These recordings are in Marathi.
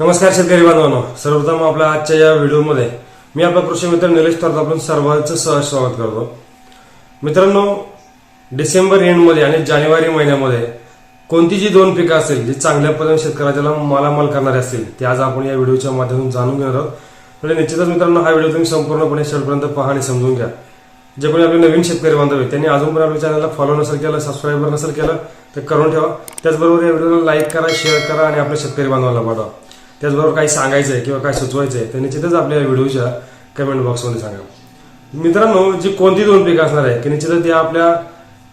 नमस्कार शेतकरी बांधवांनो. सर्वप्रथम आपल्या आजच्या या व्हिडिओमध्ये मी आपला कृषी मित्र निलेश थोरात आपण सर्वांचं सहज स्वागत करतो. मित्रांनो डिसेंबर एंडमध्ये आणि जानेवारी महिन्यामध्ये कोणती जी दोन पिकं असतील जी चांगल्या पद्धतीने शेतकऱ्याला मालामाल करणारे असतील ते आज आपण या व्हिडिओच्या माध्यमातून जाणून घेणार आहोत. म्हणजे निश्चितच मित्रांनो हा व्हिडिओ तुम्ही संपूर्णपणे शेवटपर्यंत पहा आणि समजून घ्या. जे कोणी आपले नवीन शेतकरी बांधव आहेत त्यांनी अजून पण आपल्या चॅनलला फॉलो नसेल केलं सबस्क्राईबर नसेल केलं तर करून ठेवा. त्याचबरोबर या व्हिडिओला लाईक करा शेअर करा आणि आपल्या शेतकरी बांधवाला पाठवा. त्याचबरोबर काही सांगायचं आहे किंवा काय सुचवायचं आहे तर निश्चितच आपल्या व्हिडिओच्या कमेंट बॉक्समध्ये सांगा. मित्रांनो जी कोणती दोन पिकं असणार आहे की निश्चितच ते आपल्या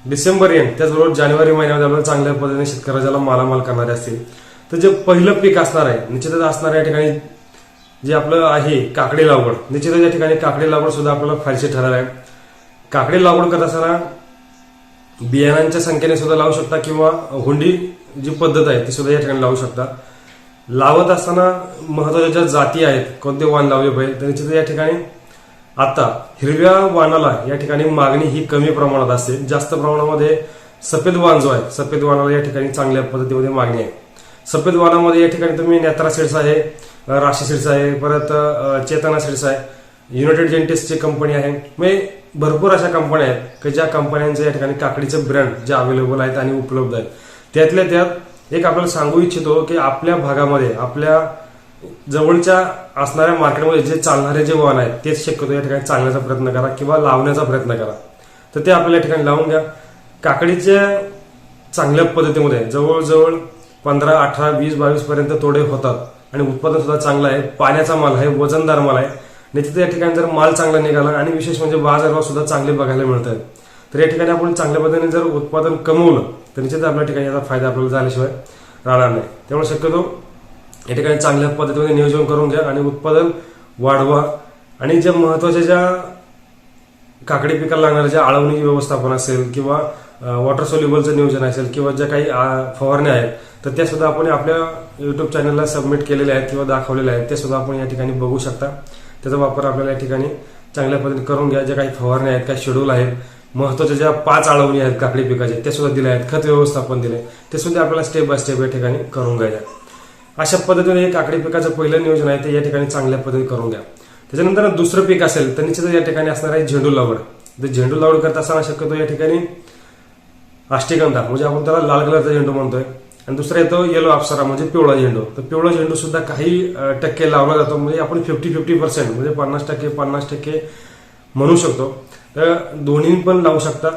डिसेंबर एंड त्याचबरोबर जानेवारी महिन्यामध्ये आपल्याला चांगल्या पद्धतीने शेतकऱ्याला मालामाल करणारे असतील. तर जे पहिलं पीक असणार आहे निश्चितच असणार या ठिकाणी जे आपलं आहे काकडी लागवड निश्चितच या ठिकाणी काकडी लागवड सुद्धा आपल्याला फायदेशीर ठरणार आहे. काकडी लागवड करत असताना बियाणांच्या संख्येने सुद्धा लावू शकता किंवा हुंडी जी पद्धत आहे ती सुद्धा या ठिकाणी लावू शकता. लावत असताना महत्त्वाच्या ज्या जाती आहेत कोणते वाण लावले पाहिजे तर निश्चित या ठिकाणी आता हिरव्या वाणाला या ठिकाणी मागणी ही कमी प्रमाणात असते. जास्त प्रमाणामध्ये सफेद वाण जो आहे सफेद वाणाला या ठिकाणी चांगल्या पद्धतीमध्ये मागणी आहे. सफेद वाणामध्ये या ठिकाणी तुम्ही नेत्रा सीड्स आहे राशी सीड्स आहे परत चेतना सीड्स आहे युनायटेड जेंटिसची कंपनी आहे. म्हणजे भरपूर अशा कंपन्या आहेत की ज्या कंपन्यांचे या ठिकाणी काकडीचे ब्रँड जे अवेलेबल आहेत आणि उपलब्ध आहेत. त्यातल्या त्यात एक आपल्याला सांगू इच्छितो की आपल्या भागामध्ये आपल्या जवळच्या असणाऱ्या मार्केटमध्ये जे चालणारे जे वाहन आहेत तेच शक्यतो या ठिकाणी चालण्याचा प्रयत्न करा किंवा लावण्याचा प्रयत्न करा. तर ते आपल्याला या ठिकाणी लावून घ्या. काकडीच्या चांगल्या पद्धतीमध्ये जवळजवळ पंधरा अठरा वीस बावीस पर्यंत तोडे होतात आणि उत्पादन सुद्धा चांगलं आहे. पाण्याचा माल आहे वजनदार माल आहे. निश्चित या ठिकाणी जर माल चांगला निघाला आणि विशेष म्हणजे बाजारभाव सुद्धा चांगले बघायला मिळत आहेत तर या ठिकाणी आपण चांगल्या पद्धतीने जर उत्पादन कमवलं तर निश्चित आपल्या ठिकाणी याचा फायदा आपल्याला झाल्याशिवाय राहणार नाही. त्यामुळे शक्यतो या ठिकाणी चांगल्या पद्धतीने नियोजन करून घ्या आणि उत्पादन वाढवा. आणि ज्या महत्त्वाच्या ज्या काकडी पिकाला लागणाऱ्या ज्या आळवणी व्यवस्थापन असेल किंवा वॉटर सोल्युबलचं नियोजन असेल किंवा ज्या काही फवारण्या आहेत तर त्या सुद्धा आपण आपल्या युट्यूब चॅनलला सबमिट केलेल्या आहेत किंवा दाखवलेल्या आहेत ते सुद्धा आपण या ठिकाणी बघू शकता. त्याचा वापर आपल्याला या ठिकाणी चांगल्या पद्धतीने करून घ्या. ज्या काही फवारण्या आहेत काही शेड्यूल आहेत महत्त्वाच्या ज्या पाच आळवणी आहेत काकडी पिकाचे ते सुद्धा दिल्या आहेत. खत व्यवस्थापन दिले ते सुद्धा आपल्याला स्टेप बाय स्टेप या ठिकाणी करून घ्यायच्या अशा पद्धतीने हे काकडी पिकाचं पहिलं नियोजन आहे ते या ठिकाणी चांगल्या पद्धतीने करून घ्या. त्याच्यानंतर दुसरं पीक असेल तर निश्चितच या ठिकाणी असणार आहे झेंडू लावड. तर झेंडू लावड करत असताना शक्यतो या ठिकाणी अष्टिगंधा म्हणजे आपण त्याला लाल कलरचा झेंडू म्हणतोय. आणि दुसरा येतो येलो अप्सरा म्हणजे पिवळा झेंडू. तर पिवळा झेंडू सुद्धा काही टक्के लावला जातो म्हणजे आपण फिफ्टी फिफ्टी पर्सेंट म्हणजे पन्नास टक्के पन्नास टक्के म्हणू शकतो. तर दोन्ही पण लावू शकता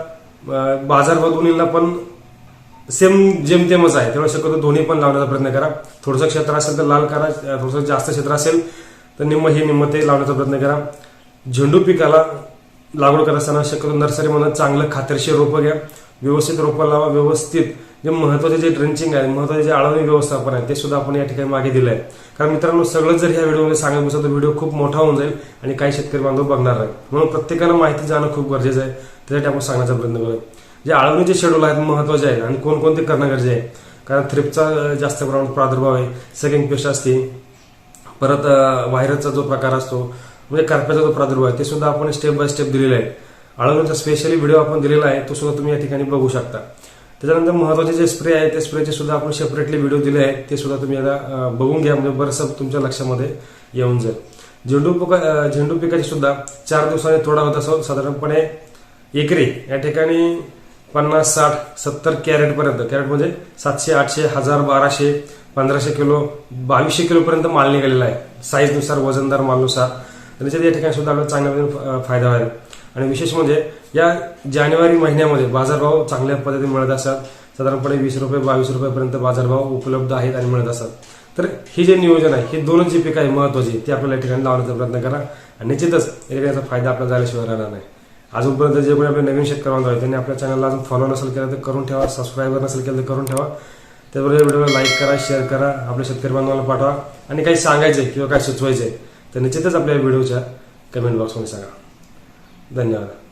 बाजार व दोन्हीला पण सेम जेमतेमच आहे. त्यामुळे शक्यतो दोन्ही पण लावण्याचा प्रयत्न करा. थोडंसं क्षेत्र असेल तर लाल करा थोडंसं जास्त क्षेत्र असेल तर निम्म हे निम्म ते लावण्याचा प्रयत्न करा. झेंडू पिकाला लागवड करत असताना शक्यतो नर्सरीमधून चांगलं खात्रीशीर रोपं घ्या. व्यवस्थित रोपं लावा व्यवस्थित जे महत्त्वाचे जे ड्रेंचिंग आहे महत्त्वाचे जे आळवणी व्यवस्थापन आहे ते सुद्धा आपण या ठिकाणी मागे दिलं आहे कारण मित्रांनो सगळं जर ह्या व्हिडिओमध्ये सांगत बसलं तर व्हिडिओ खूप मोठा होऊन जाईल आणि काही शेतकरी बांधव बघणार नाही. म्हणून प्रत्येकाला माहिती जाणं खूप गरजेचं आहे. त्यासाठी आपण सांगण्याचा प्रयत्न करूया. जे आळवणीचे शेड्यूल आहेत महत्त्वाचे आहेत आणि कोणकोणते करणं गरजे आहे. कारण थ्रिपचा जास्त प्रमाणात प्रादुर्भाव आहे सेकंड पेस्ट असते. परत व्हायरसचा जो प्रकार असतो म्हणजे करप्याचा जो प्रादुर्भाव आहे ते सुद्धा आपण स्टेप बाय स्टेप दिलेला आहे. आळवणीचा स्पेशली व्हिडिओ आपण दिलेला आहे तो सुद्धा तुम्ही या ठिकाणी बघू शकता. त्याच्यानंतर महत्त्वाचे जे स्प्रे आहे ते स्प्रेचे सुद्धा आपण सेपरेटली व्हिडिओ दिले आहेत. ते सुद्धा तुम्ही आता बघून घ्या. म्हणजे बरंचसं तुमच्या लक्षामध्ये येऊन जाईल. झेंडू पिका झेंडू पिकाची सुद्धा चार दिवसांनी तोडा होत असो साधारणपणे एकरी या ठिकाणी पन्नास साठ सत्तर कॅरेटपर्यंत कॅरेट म्हणजे सातशे आठशे हजार बाराशे पंधराशे किलो बावीसशे किलोपर्यंत माल निघालेला आहे. साईजनुसार वजनदार मालनुसार. त्याच्यात या ठिकाणी सुद्धा आपल्याला चांगल्या फ- फायदा होईल. आणि विशेष म्हणजे या जानेवारी महिन्यामध्ये बाजारभाव चांगल्या पद्धतीने मिळत असतात. साधारणपणे वीस रुपये बावीस रुपयापर्यंत बाजारभाव उपलब्ध आहेत आणि मिळत असतात. तर हे जे नियोजन आहे हे दोनच जी पिकं आहे महत्वाची ते आपल्याला ठिकाणी लावण्याचा प्रयत्न करा. आणि निश्चितच या याचा फायदा आपल्याला झाल्याशिवाय राहणार नाही. अजूनपर्यंत जे कोणी आपले नवीन शेतकरी बांधव आहेत त्यांनी आपल्या चॅनलला अजून फॉलो नसेल केलं तर करून ठेवा सबस्क्राईबर नसेल केलं तर करून ठेवा. त्याबरोबर व्हिडिओला लाईक करा शेअर करा आपल्या शेतकरी बांधवांना पाठवा. आणि काही सांगायचे किंवा काही सुचवायचे तर निश्चितच आपल्या व्हिडिओच्या कमेंट बॉक्समध्ये सांगा. धन्यवाद.